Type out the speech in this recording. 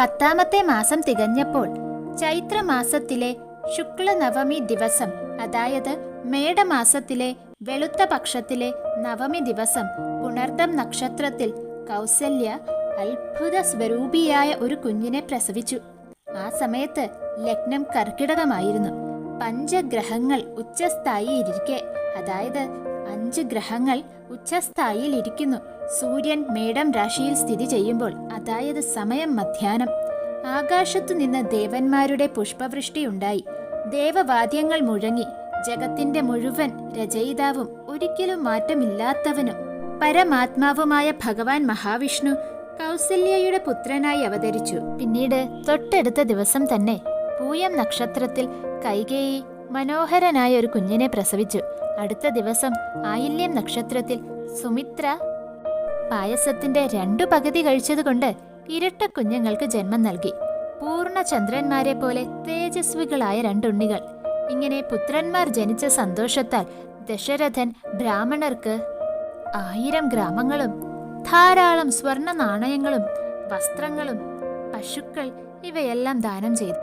പത്താമത്തെ മാസം തികഞ്ഞപ്പോൾ ചൈത്രമാസത്തിലെ ശുക്ലനവമി ദിവസം അതായത് മേടമാസത്തിലെ വെളുത്ത പക്ഷത്തിലെ നവമി ദിവസം പുണർദം നക്ഷത്രത്തിൽ കൗസല്യ അത്ഭുത സ്വരൂപിയായ ഒരു കുഞ്ഞിനെ പ്രസവിച്ചു. ആ സമയത്ത് ലഗ്നം കർക്കിടകമായിരുന്നു. പഞ്ചഗ്രഹങ്ങൾ ഉച്ചസ്ഥായിരിക്കെ അതായത് അഞ്ച് ഗ്രഹങ്ങൾ ഉച്ചസ്ഥായിയിൽ ഇരിക്കുന്നു സൂര്യൻ മേടം രാശിയിൽ സ്ഥിതി ചെയ്യുമ്പോൾ അതായത് സമയം മധ്യാനം. ആകാശത്തു നിന്ന് ദേവന്മാരുടെ പുഷ്പവൃഷ്ടിയുണ്ടായി ദേവവാദ്യങ്ങൾ മുഴങ്ങി. ജഗത്തിന്റെ മുഴുവൻ രചയിതാവും ഒരിക്കലും മാറ്റമില്ലാത്തവനും. പരമാത്മാവുമായ ഭഗവാൻ മഹാവിഷ്ണു കൗസല്യയുടെ പുത്രനായി അവതരിച്ചു. പിന്നീട് തൊട്ടടുത്ത ദിവസം തന്നെ പൂയം നക്ഷത്രത്തിൽ കൈകേയി മനോഹരനായ ഒരു കുഞ്ഞിനെ പ്രസവിച്ചു. അടുത്ത ദിവസം ആയില്യം നക്ഷത്രത്തിൽ സുമിത്ര പായസത്തിന്റെ രണ്ടു പകുതി കഴിച്ചതുകൊണ്ട് ഇരട്ട കുഞ്ഞുങ്ങൾക്ക് ജന്മം നൽകി. പൂർണ ചന്ദ്രന്മാരെ പോലെ തേജസ്വികളായ രണ്ടുണ്ണികൾ. ഇങ്ങനെ പുത്രന്മാർ ജനിച്ച സന്തോഷത്താൽ ദശരഥൻ ബ്രാഹ്മണർക്ക് ആയിരം ഗ്രാമങ്ങളും ധാരാളം സ്വർണ നാണയങ്ങളും വസ്ത്രങ്ങളും പശുക്കൾ ഇവയെല്ലാം ദാനം ചെയ്തു.